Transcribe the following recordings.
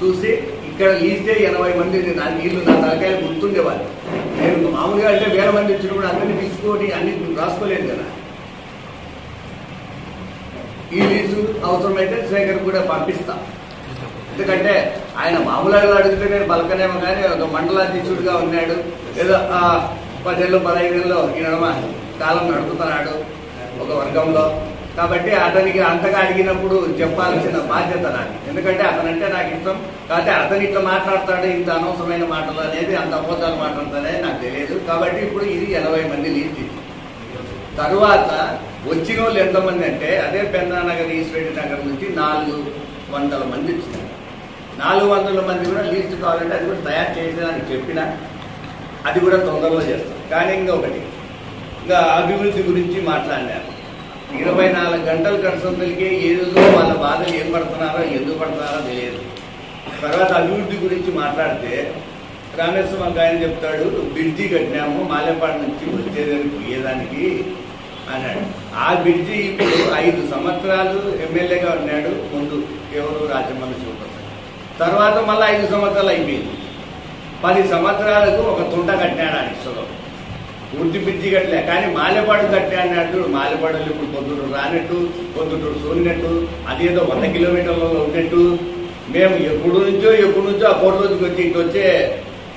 చూసి ఇక్కడ లీస్తే ఎనభై మంది నా నీళ్ళు నా తలకాయలు గుర్తుండేవాళ్ళు. నేను మామూలుగా అంటే వేల మంది వచ్చినప్పుడు అందరినీ తీసుకొని అన్ని రాసుకోలేదు కదా. ఈ లీజు అవసరమైతే శేఖర్ కూడా పంపిస్తా. ఎందుకంటే ఆయన మామూలుగా అడిగితే నేను పలకనేమో కానీ ఒక మండలాధీశుడిగా ఉన్నాడు. ఏదో ఆ పదేళ్ళు పదహైదేళ్ళు ఈ నడమ కాలం నడుపుతున్నాడు ఒక వర్గంలో. కాబట్టి అతనికి అంతగా అడిగినప్పుడు చెప్పాల్సిన బాధ్యత నాకు ఎందుకంటే అతనంటే నాకు ఇష్టం. కాకపోతే అతను ఇట్లా మాట్లాడతాడు ఇంత అనవసరమైన మాటలు అనేది అంత అబద్ధాలు మాట్లాడతాడనేది నాకు తెలియదు. కాబట్టి ఇప్పుడు ఇది ఎనభై మంది లీస్ట్ తరువాత వచ్చిన వాళ్ళు ఎంతమంది అంటే అదే పెన్నానగర్ ఈశ్వరెడ్డి నగర్ నుంచి నాలుగు వందల మంది వచ్చినారు. నాలుగు వందల మంది కూడా లీస్ట్ కావాలంటే అది కూడా తయారు చేసేదానికి చెప్పిన అది కూడా తొందరలో చేస్తాం కానీ ఇంకొకటి ఇంకా అభివృద్ధి గురించి మాట్లాడినారు. ఇరవై నాలుగు గంటల ఏ ఏదో వాళ్ళ బాధలు ఏం పడుతున్నారో ఎందుకు పడుతున్నారో తెలియదు. తర్వాత అభివృద్ధి గురించి మాట్లాడితే రామేశ్వరం ఆయన చెప్తాడు బ్రిడ్జి కట్టినాము మాలేపాడు నుంచి వచ్చేదానికి పోయేదానికి అన్నాడు. ఆ బ్రిడ్జి ఇప్పుడు ఐదు సంవత్సరాలు ఎమ్మెల్యేగా ఉన్నాడు ముందు ఎవరు రాజమల్లి శివప్రసాద్. తర్వాత మళ్ళీ ఐదు సంవత్సరాలు అయిపోయింది. పది సంవత్సరాలకు ఒక తుంట కట్టినాడు అడిక్సలో పూర్తి పిచ్చి కట్టలే. కానీ మాలెపాడు కట్టే అన్నట్టు మాలేపాడులు ఇప్పుడు పొద్దుటూరు రానట్టు పొద్దుటూరు సోలినట్టు అదేదో వంద కిలోమీటర్లలో ఉన్నట్టు. మేము ఎప్పుడు నుంచో ఎప్పుడు నుంచో ఆ కోటి రోజుకి వచ్చి ఇటు వచ్చే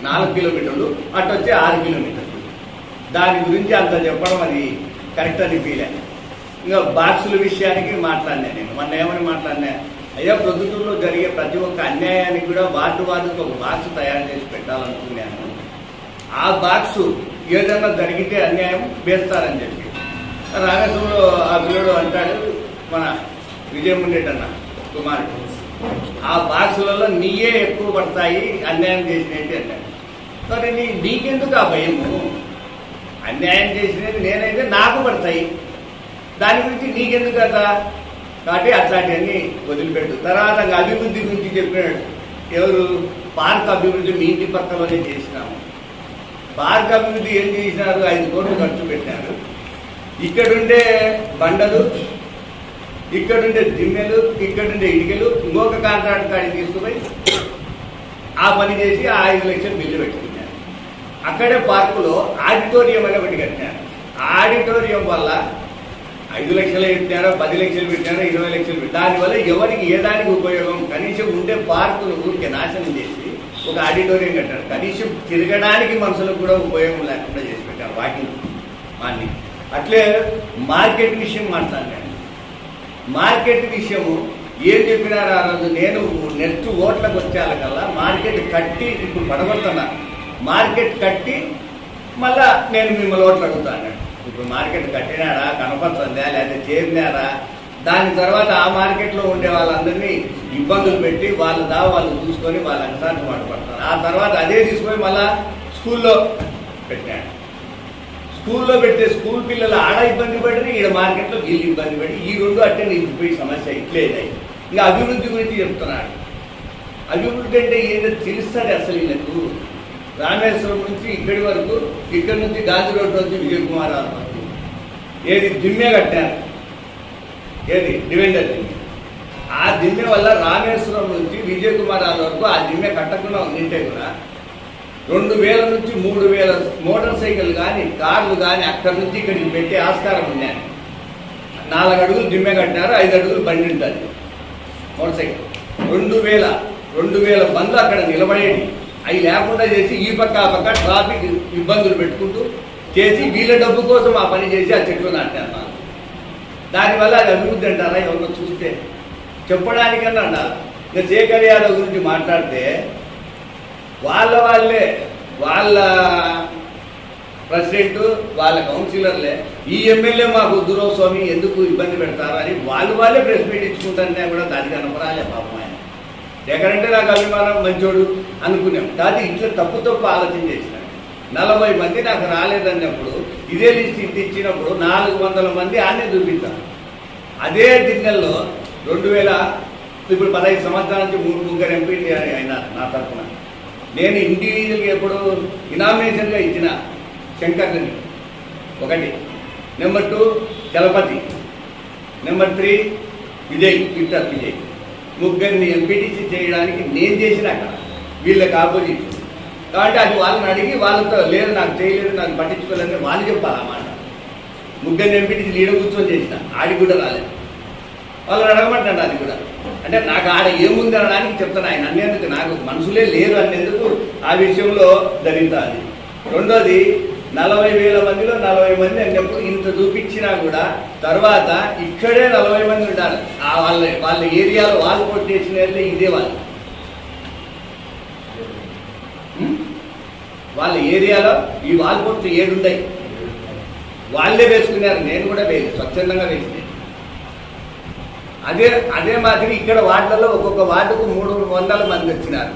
నాలుగు కిలోమీటర్లు అటు వచ్చే ఆరు కిలోమీటర్లు. దాని గురించి అంత చెప్పడం అది కరెక్ట్ అనిపించలే. ఇంకా బాక్సుల విషయానికి మాట్లాడినా నేను. మొన్న ఏమని మాట్లాడినా అయ్యా ప్రొద్దుటూరులో జరిగే ప్రతి ఒక్క అన్యాయానికి కూడా వార్డు వార్డుకి ఒక బాక్స్ తయారు చేసి పెట్టాలనుకున్నాను. ఆ బాక్సు ఏదైనా జరిగితే అన్యాయం వేస్తారని చెప్పి. రామేశ్వరంలో ఆ పిల్లడు అంటాడు మన విజయం రెడ్డి అన్న కుమారుడు. ఆ బాక్సులలో నీయే ఎక్కువ పడతాయి అన్యాయం చేసినట్టు అన్నాడు సరే నీ నీకెందుకు ఆ భయము? అన్యాయం చేసినది నేనైతే నాకు పడతాయి. దాని గురించి నీకెందుకు కదా కాబట్టి అట్లాంటివన్నీ వదిలిపెట్టు. తర్వాత అభివృద్ధి గురించి చెప్పినాడు. ఎవరు? పార్క్ అభివృద్ధి మీ ఇంటి పక్కలోనే చేసినాము. పార్క్ అభివృద్ధి ఏం చేసినారు? ఐదు కోట్లు ఖర్చు పెట్టారు. ఇక్కడుండే బండలు ఇక్కడుండే దిమ్మెలు ఇక్కడుండే ఇటుకలు ఇంకొక కాంట్రాక్ట్ కాడికి తీసుకుపోయి ఆ పని చేసి ఆ ఐదు లక్షలు బిల్లు పెట్టుకున్నారు. అక్కడే పార్కులో ఆడిటోరియం అని ఒకటి కట్టినారు. ఆ ఆడిటోరియం వల్ల ఐదు లక్షలు పెట్టినారో పది లక్షలు పెట్టినారో ఇరవై లక్షలు పెట్టారో దానివల్ల ఎవరికి ఏ దానికి ఉపయోగం? కనీసం ఉండే పార్కును ఊరికే నాశనం చేసి ఒక ఆడిటోరియం కట్టారు. కనీసం తిరగడానికి మనుషులకు కూడా ఉపయోగం లేకుండా చేసి పెట్టారు వాకింగ్ మార్నింగ్ అట్లే మార్కెట్ విషయం మాట్లాడాను మార్కెట్ విషయము ఏం చెప్పినారు ఆ రోజు? నేను నెక్స్ట్ ఓట్లకు వచ్చేకల్లా మార్కెట్ కట్టి ఇప్పుడు పడగొడుతున్నా. మార్కెట్ కట్టి మళ్ళా నేను మిమ్మల్ని ఓట్లు అడుగుతాను ఇప్పుడు మార్కెట్ కట్టినారా కనపడుతుందా? లేదా చేరినారా దాని తర్వాత ఆ మార్కెట్లో ఉండే వాళ్ళందరినీ ఇబ్బందులు పెట్టి వాళ్ళ దా వాళ్ళు చూసుకొని వాళ్ళ అంశాన్ని పడతారు ఆ తర్వాత అదే తీసుకొని మళ్ళా స్కూల్లో పెట్టాడు స్కూల్లో పెట్టే స్కూల్ పిల్లలు ఆడ ఇబ్బంది పడి ఈడ మార్కెట్లో వీళ్ళు ఇబ్బంది పడి ఈ రెండు అట్టే నిలిచిపోయి సమస్య ఇట్లేదాయి ఇంకా అభివృద్ధి గురించి చెప్తున్నాడు. అభివృద్ధి అంటే ఏదో తెలుస్తుంది అసలు వీళ్ళకు. రామేశ్వరం నుంచి ఇక్కడి వరకు ఇక్కడి నుంచి గాంధీ రోడ్ నుంచి విజయ్ కుమార్ వరకు ఏది దిమ్మే కట్టారు. ఏది? డివెండర్ దిమ్మె ఆ దిమ్మె వల్ల రామేశ్వరం నుంచి విజయ్ కుమార్ వరకు ఆ దిమ్మె కట్టకుండా ఉండింటే కూడా రెండు వేల నుంచి మూడు వేల మోటార్ సైకిల్ కానీ కార్లు కానీ అక్కడి నుంచి ఇక్కడికి పెట్టే ఆస్కారం ఉన్నాను నాలుగు అడుగులు దిమ్మె కట్టినారు ఐదు అడుగులు బండి ఉంటుంది. Motorcycle. రెండు వేల రెండు వేల బండ్లు అక్కడ నిలబడేది అవి లేకుండా చేసి ఈ పక్క ఆ పక్క ట్రాఫిక్ ఇబ్బందులు పెట్టుకుంటూ చేసి వీళ్ళ డబ్బు కోసం ఆ పని చేసి ఆ చెట్లు నాటారు దానివల్ల అది అభివృద్ధి అంటారా? ఎవరో చూస్తే. చెప్పడానికన్నా ఉండాలి ఇంకా శేఖర్ యాదవ్ గురించి మాట్లాడితే వాళ్ళ వాళ్ళే వాళ్ళ ప్రెసిడెంట్ వాళ్ళ కౌన్సిలర్లే ఈ ఎమ్మెల్యే మాకు ఉద్దురావు స్వామి ఎందుకు ఇబ్బంది పెడతారు అని వాళ్ళు వాళ్ళే ప్రెస్ మీట్ ఇచ్చుకుంటారనే కూడా దానికి అనపరాలే పాపం ఆయన. ఎక్కడంటే నాకు అభిమానం మంచోడు అనుకున్నాం. దాన్ని ఇట్లా తప్పు తప్పు ఆలోచన చేసినాను నలభై మంది నాకు రాలేదన్నప్పుడు ఇదే లిస్ట్ ఇంత ఇచ్చినప్పుడు నాలుగు వందల మంది ఆనే చూపించాను అదే దిన్నెల్లో రెండు వేల ఇప్పుడు పదహైదు సంవత్సరాల నుంచి మూడు ముగ్గురు ఎంపీ అయినా నా తరఫున. నేను ఇండివిజువల్గా ఎప్పుడు ఇనామినేషన్గా ఇచ్చిన శంకర్ని. ఒకటి. Number two Chalapathi. Number three Vijay Victor Vijay. ముగ్గురిని ఎంపీటీసీ చేయడానికి నేను చేసిన అక్కడ. వీళ్ళకి ఆపోజిట్ కాబట్టి అది వాళ్ళని అడిగి వాళ్ళతో లేదు నాకు చేయలేదు నాకు పట్టించుకోలేదని వాళ్ళు చెప్పాలి అన్నమాట ముగ్గురు ముగ్గురిని ఎంపీటీసీ లీడ కూర్చొని చేసిన ఆడి కూడా రాలేదు వాళ్ళని అడగమంటాడు అది కూడా. అంటే నాకు ఆడ ఏముంది అనడానికి చెప్తాను ఆయన అనేందుకు నాకు మనుషులే లేరు అనేందుకు ఆ విషయంలో ధరించాలి. రెండోది నలభై వేల మందిలో నలభై మంది అన్నప్పుడు ఇంత చూపించినా కూడా తర్వాత ఇక్కడే నలభై మంది ఉండాలి. ఆ వాళ్ళ వాళ్ళ ఏరియాలో వాళ్ళు పోటీ చేసిన ఇదే వాళ్ళు. వాళ్ళ ఏరియాలో ఈ వాల్ పోస్టులు ఏడున్నాయి వాళ్ళే వేసుకున్నారు నేను కూడా వేయలేదు స్వచ్ఛందంగా వేసింది. అదే అదే మాదిరి ఇక్కడ వార్డులలో ఒక్కొక్క వార్డుకు మూడు వందల మంది వచ్చినారు.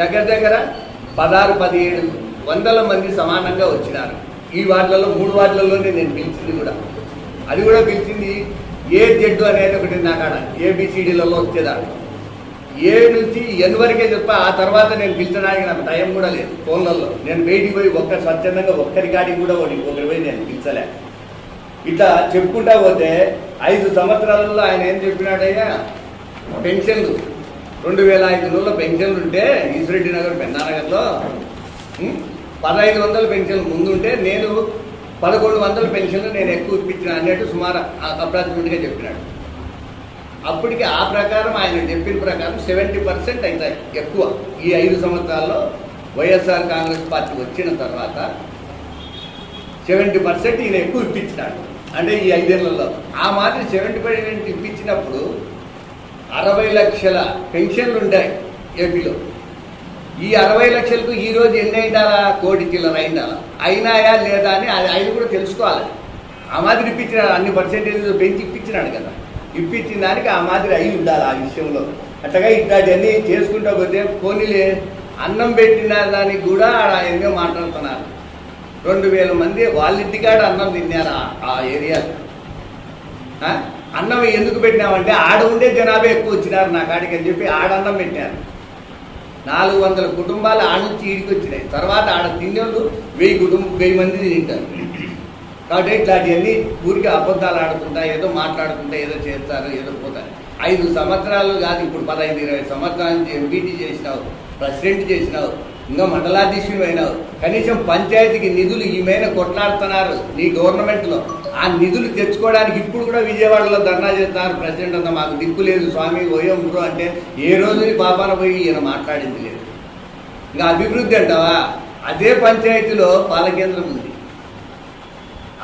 దగ్గర దగ్గర పదహారు పదిహేడు వందల మంది సమానంగా వచ్చినారు. ఈ వార్డులలో మూడు వార్డులలోనే నేను పిలిచింది కూడా. అది కూడా పిలిచింది ఏ జడ్డు అనేది ఒకటి నాకాడ ఏబిసిడీలలో వచ్చేదాన్ని. ఏడు నుంచి ఎన్ వరకే చెప్పా ఆ తర్వాత నేను పిలిచడానికి నాకు టైం కూడా లేదు ఫోన్లలో. నేను బయటికి పోయి ఒక్క స్వచ్ఛందంగా ఒక్కరి కాడికి కూడా ఒకటి ఒకరి పోయి నేను పిలిచలే. ఇట్లా చెప్పుకుంటా పోతే ఐదు సంవత్సరాలలో ఆయన ఏం చెప్పినాడయ్యా? పెన్షన్లు. రెండు వేల ఐదు వందల పెన్షన్లు ఉంటే ఈశ్వరెడ్డి నగర్ పెన్నానగర్లో పదహైదు వందల పెన్షన్లు ముందుంటే నేను పదకొండు వందల పెన్షన్లు నేను ఎక్కువ ఇప్పించిన అన్నట్టు సుమారు అప్రాచ్మెంట్గా చెప్పినాడు. అప్పటికి ఆ ప్రకారం ఆయన చెప్పిన ప్రకారం సెవెంటీ పర్సెంట్ అవుతాయి ఎక్కువ. ఈ ఐదు సంవత్సరాల్లో వైఎస్ఆర్ కాంగ్రెస్ పార్టీ వచ్చిన తర్వాత సెవెంటీ పర్సెంట్ ఈయన ఎక్కువ ఇప్పించినాడు. అంటే ఈ ఐదేళ్ళలో. ఆ మాదిరి సెవెంటీ పర్సెంట్ ఇప్పించినప్పుడు అరవై లక్షల పెన్షన్లు ఉంటాయి ఏపీలో. ఈ అరవై లక్షలకు ఈరోజు ఎన్ని అయిండాలా కోటి చిల్లర అయిండాలా అయినాయా లేదా అని అది ఆయన కూడా తెలుసుకోవాలి. ఆ మాదిరి ఇప్పించినాడు అన్ని పర్సెంటేజ్ పెంచి ఇప్పించినాడు కదా. ఇప్పించిన దానికి ఆ మాదిరి అయి ఉండాలి ఆ విషయంలో. అట్టగా ఇట్లాంటివన్నీ చేసుకుంటా పోతే పోనీలే అన్నం పెట్టిన దానికి కూడా ఆడ ఎన్నో మాట్లాడుతున్నారు. రెండు వేల మంది వాళ్ళ ఇంటికాడ అన్నం తిన్నారు ఆ- ఏరియాలో అన్నం ఎందుకు పెట్టినామంటే ఆడ ఉండే జనాభా ఎక్కువ వచ్చినారు నా కాడికి అని చెప్పి ఆడ అన్నం పెట్టారు. నాలుగు వందల కుటుంబాలు ఆడ నుంచి ఈడికి వచ్చినాయి. తర్వాత ఆడ తినేళ్ళు వెయ్యి కుటుంబం వెయ్యి మంది తింటారు. కాబట్టి ఇట్లాంటివన్నీ ఊరికి అబద్ధాలు ఆడుకుంటా ఏదో మాట్లాడుకుంటా ఏదో చేస్తారు ఏదో పోతారు. ఐదు సంవత్సరాలు కాదు ఇప్పుడు పదహైదు ఇరవై సంవత్సరాలు ఎంపీటీ చేసినావు ప్రెసిడెంట్ చేసినావు ఇంకా మండలాధీశులు అయినావు. కనీసం పంచాయతీకి నిధులు ఈ కొట్లాడుతున్నారు నీ గవర్నమెంట్లో. ఆ నిధులు తెచ్చుకోవడానికి ఇప్పుడు కూడా విజయవాడలో ధర్నా చేస్తున్నారు ప్రెసిడెంట్ అంతా మాకు దిక్కు లేదు. స్వామి ఓయం బ్రో అంటే ఏ రోజు పాపాన పోయి ఈయన మాట్లాడింది లేదు. ఇంకా అభివృద్ధి అంటావా? అదే పంచాయతీలో పాలకేంద్రం ఉంది.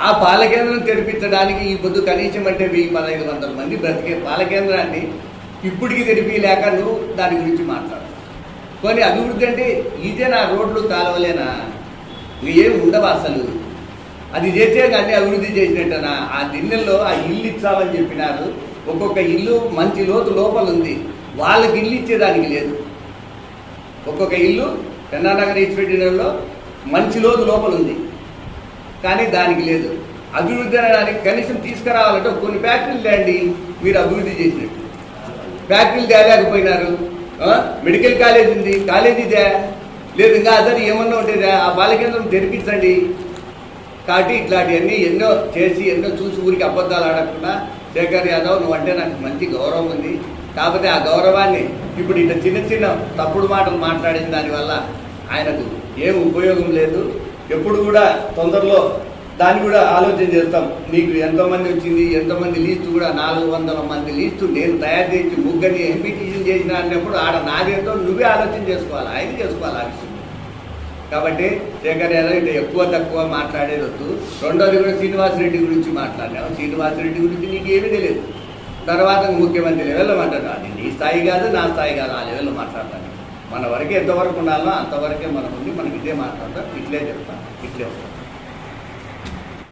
ఆ పాలకేంద్రం తెరిపించడానికి ఈ పొద్దు కనీసం అంటే వెయ్యి పదహైదు వందల మంది బ్రతికే పాలకేంద్రాన్ని ఇప్పటికి తెరిపిలేక నువ్వు దాని గురించి మాట్లాడు. కొన్ని అభివృద్ధి అంటే ఇదే నా రోడ్లు కాలువలేనా? ఇవి ఏం ఉండవు అసలు? అది చేసే కానీ అభివృద్ధి చేసినట్టనా? ఆ దిన్నెల్లో ఆ ఇల్లు ఇచ్చామని చెప్పినారు. ఒక్కొక్క ఇల్లు మంచి లోతు లోపల ఉంది. వాళ్ళకి ఇల్లు ఇచ్చేదానికి లేదు. ఒక్కొక్క ఇల్లు పెన్నానగర్ ఈశ్వరీలో మంచి లోతు లోపల ఉంది. కానీ దానికి లేదు. అభివృద్ధి అనడానికి కనీసం తీసుకురావాలంటే కొన్ని ఫ్యాక్టరీలు లేండి. మీరు అభివృద్ధి చేసినట్టు. ఫ్యాక్టరీలు తేలేకపోయినారు. మెడికల్ కాలేజ్ ఉంది. కాలేజీ దే లేదు ఇంకా అసలు ఏమన్నా ఉంటేదా ఆ బాలకేంద్రం తెరిపించండి. కాబట్టి ఇట్లాంటివన్నీ ఎన్నో చేసి ఎన్నో చూసి ఊరికి అబద్ధాలు ఆడకుండా శేఖర్ యాదవ్ నువ్వు అంటే నాకు మంచి గౌరవం ఉంది. కాకపోతే ఆ గౌరవాన్ని ఇప్పుడు ఇట్లా చిన్న చిన్న తప్పుడు మాటలు మాట్లాడిన దానివల్ల ఆయనకు ఏం ఉపయోగం లేదు. ఎప్పుడు కూడా తొందరలో దాన్ని కూడా ఆలోచన చేస్తాం. నీకు ఎంతమంది వచ్చింది ఎంతమంది లీస్ట్ కూడా నాలుగు వందల మంది లీస్టు నేను తయారు చేసి ముగ్గురిని ఎంపీటీసీలు చేసిన అన్నప్పుడు ఆడ నాదేంతో నువ్వే ఆలోచన చేసుకోవాలి ఆయన చేసుకోవాలి ఆ విషయం. కాబట్టి శేఖర్ యాదవ్ ఇట్లా ఎక్కువ తక్కువ మాట్లాడేది వద్దు. రెండోది కూడా శ్రీనివాసరెడ్డి గురించి మాట్లాడినావు శ్రీనివాసరెడ్డి గురించి నీకు ఏమీ తెలియదు. తర్వాత ముఖ్యమంత్రి లెవెల్లో మాట్లాడాలి నీ స్థాయి కాదు నా స్థాయి కాదు ఆ లెవెల్లో మాట్లాడతాను మన వరకు ఎంతవరకు ఉండాలో అంతవరకే మనం ఉంది మనకి ఇదే మాట్లాడతాం. ఇట్లే చెప్తాం. ఇట్లే ఉంటాం